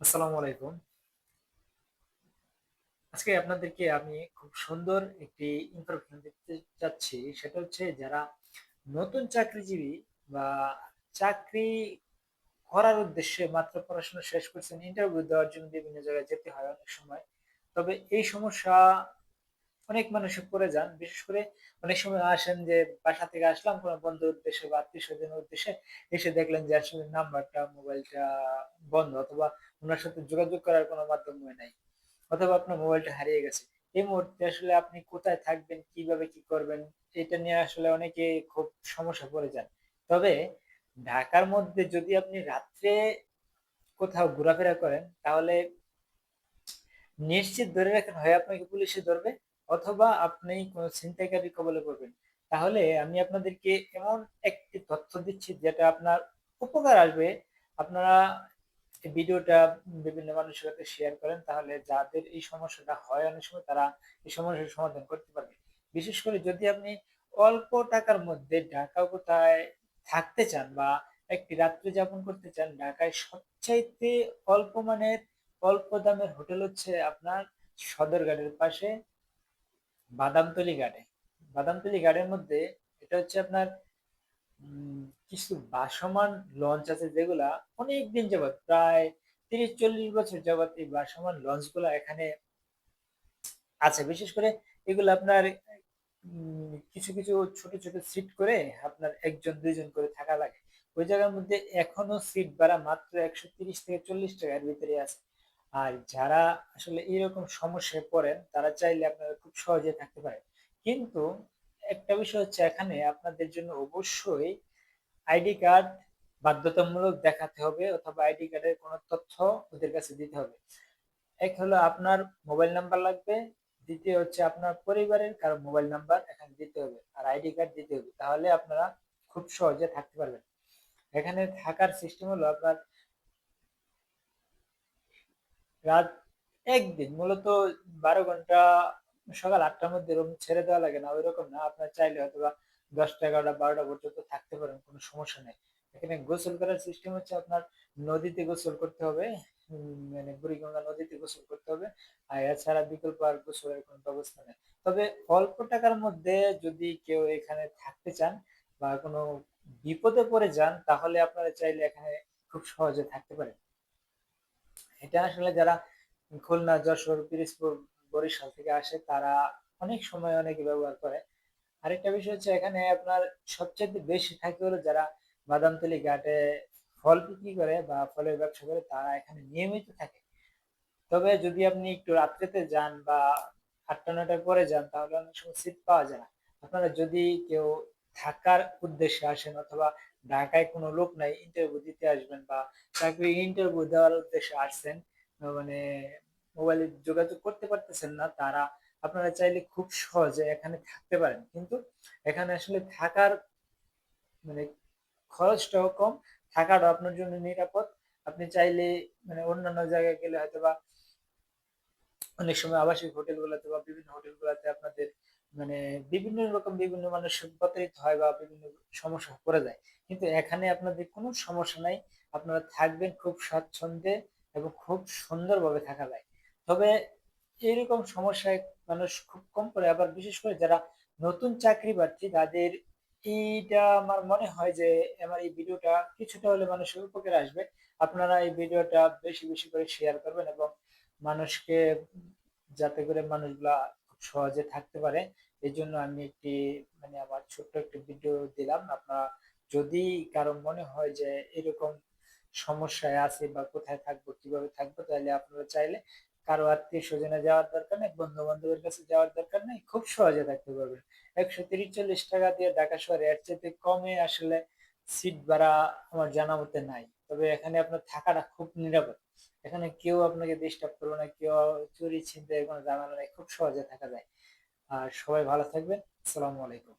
আসসালামু আলাইকুম। আজকে আপনাদেরকে আমি খুব সুন্দর একটি ইনফরমেশন দিতে চাচ্ছি সেটা হচ্ছে যারা নতুন চাকরিজীবী বা চাকরি করার উদ্দেশ্যে মাত্র পড়াশোনা শেষ করছেন ইন্টারভিউ দেওয়ার জন্য বিভিন্ন জায়গায় যেতে হয় অনেক সময়। তবে এই সমস্যা অনেক মানুষ করে যান, বিশেষ করে অনেক সময় আসেন যে বাসা থেকে আসলাম, কোনো বন্ধুর উদ্দেশ্যে বা আত্মীয় স্বজনের উদ্দেশ্যে এসে দেখলেন যে আসলে নাম্বারটা, মোবাইলটা বন্ধ অথবা ওনার সাথে যোগাযোগ করার কোনো মাধ্যম নাই অথবা আপনার মোবাইলটা হারিয়ে গেছে। এই মুহূর্তে আসলে আপনি কোথায় থাকবেন, কীভাবে কি করবেন, এটা নিয়ে আসলে অনেকে খুব সমস্যা পড়ে যান। তবে ঢাকার মধ্যে যদি আপনি রাত্রে কোথাও ঘোরাফেরা করেন, তাহলে নিশ্চিত ধরে রাখেন হয় আপনাকে পুলিশে ধরবে। অথবা আপনি কোনো ছিনতাইকারীর কবলে পড়বেন। তাহলে আমি আপনাদেরকে এমন একটি তথ্য দিচ্ছি যেটা আপনার উপকার আসবে। আপনারা ভিডিওটা বিভিন্ন মানুষের সাথে শেয়ার করেন, তাহলে যাদের এই সমস্যাটা হয় অনেক সময় তারা এই সমস্যার সমাধান করতে পারবে। বিশেষ করে যদি আপনি অল্প টাকার মধ্যে ঢাকা কোথায় থাকতে চান বা একটি রাত্রি যাপন করতে চান, ঢাকায় সবচাইতে অল্প মানের, অল্প দামের হোটেল হচ্ছে আপনার সদরঘাটের পাশে বাদামতলি ঘাটে বাদামতলি ঘাটের মধ্যে এটা হচ্ছে আপনার কিছু বাসমান লঞ্চ আছে যেগুলা অনেক দিন যাবৎ, প্রায় তিরিশ চল্লিশ বছর যাবৎ এই বাসমান লঞ্চগুলা এখানে আছে। বিশেষ করে এগুলো আপনার কিছু কিছু ছোট ছোট সিট করে আপনার একজন, দুইজন করে থাকা লাগে। ওই জায়গার মধ্যে এখনও সিট ভাড়া মাত্র একশো তিরিশ থেকে চল্লিশ টাকার ভিতরে আছে। আর যারা আসলে এরকম সমস্যায় পড়েন, তারা চাইলে আপনারা খুব সহজে থাকতে পারেন। কিন্তু একটা বিষয় হচ্ছে এখানে আপনাদের জন্য অবশ্যই আইডি কার্ড বাধ্যতামূলক দেখাতে হবে অথবা আইডি কার্ডের কোনো তথ্য ওদের কাছে দিতে হবে। এক হলো আপনার মোবাইল নাম্বার লাগবে, দ্বিতীয় হচ্ছে আপনার পরিবারের কারও মোবাইল নাম্বার এখানে দিতে হবে আর আইডি কার্ড দিতে হবে। তাহলে আপনারা খুব সহজে থাকতে পারবেন। এখানে থাকার সিস্টেম হলো আপনার রাত একদিন, মূলত বারো ঘণ্টা, সকাল আটটার মধ্যে রুম ছেড়ে দেওয়া লাগে না ওই রকম না। আপনার চাইলে হয়তো বা দশটা, এগারোটা, বারোটা পর্যন্ত থাকতে পারেন, কোনো সমস্যা নেই। এখানে গোসল করার সিস্টেম হচ্ছে আপনার নদীতে গোসল করতে হবে মানে বুড়িগঙ্গা নদীতে গোসল করতে হবে, আর এছাড়া বিকল্প আর গোসলের কোনো ব্যবস্থা নেই। তবে অল্প টাকার মধ্যে যদি কেউ এখানে থাকতে চান বা কোনো বিপদে পড়ে যান, তাহলে আপনারা চাইলে এখানে খুব সহজে থাকতে পারেন। এটা আসলে যারা খুলনা, যশোর, পিরিজপুর, বরিশাল থেকে আসে, তারা অনেক সময় অনেকে ব্যবহার করে। আরেকটা বিষয় হচ্ছে এখানে আপনার সবচেয়ে বেশি থাকে হলো যারা বাদামতলি ঘাটে ফল বিক্রি করে বা ফলের ব্যবসা করে, তারা এখানে নিয়মিত থাকে। তবে যদি আপনি একটু রাত্রেতে যান বা আটটা, নয়টার পরে যান, তাহলে অনেক সময় সিট পাওয়া যায় না। আপনারা যদি কেউ থাকার উদ্দেশ্যে আসেন অথবা ঢাকায় কোনো লোক নাই ইন্টারভিউ দিতে আসবেন বা চাকরি ইন্টারভিউ দেওয়ার উদ্দেশ্যে আসছেন মানে মোবাইলে যোগাযোগ করতে পারতেছেন না, তারা আপনারা চাইলে খুব সহজে এখানে থাকতে পারেন। কিন্তু এখানে আসলে থাকার মানে খরচটাও কম থাকাটাও আপনার জন্য নিরাপদ। আপনি চাইলে মানে অন্যান্য জায়গায় গেলে হয়তো বা অনেক সময় আবাসিক হোটেলগুলোতে বা বিভিন্ন হোটেলগুলোতে আপনাদের মানে বিভিন্ন রকম বিভিন্ন মানুষ প্রতারিত হয় বা বিভিন্ন সমস্যা পড়ে যায়। কিন্তু এখানে আপনাদের কোনো সমস্যা নাই। আপনারা থাকবেন খুব স্বাচ্ছন্দ্যে এবং খুব সুন্দরভাবে থাকা যায়। তবে এইরকম সমস্যায় মানুষ খুব কম করে আবার বিশেষ করে যারা নতুন চাকরি প্রার্থী, তাদের এইটা আমার মনে হয় যে আমার এই ভিডিওটা কিছুটা হলে মানুষের উপকারে আসবে। আপনারা এই ভিডিওটা বেশি বেশি করে শেয়ার করবেন এবং মানুষকে যাতে করে মানুষগুলা সহজে থাকতে পারে। এই জন্য আমি একটি মানে আমার ছোট্ট একটি ভিডিও দিলাম। আপনারা যদি কারও মনে হয় যে এরকম সমস্যায় আছে বা কোথায় থাকব, কীভাবে থাকব, তাহলে আপনারা চাইলে কারও আত্মীয় স্বজনে যাওয়ার দরকার নেই বন্ধু বান্ধবের কাছে যাওয়ার দরকার নেই, খুব সহজে থাকতে পারবেন। একশো তিরিশ চল্লিশ টাকা দিয়ে ঢাকা শহরে এর চাইতে কমে আসলে সিট ভাড়া আমার জানা মতে নাই। তবে এখানে আপনার থাকাটা খুব নিরাপদ। এখানে কেউ আপনাকে ডিস্টার্ব করবে না, কেউ চুরি ছিনতে কোনো জানালা নেই, খুব সহজে থাকা যায়। আর সবাই ভালো থাকবেন। আসসালামু আলাইকুম।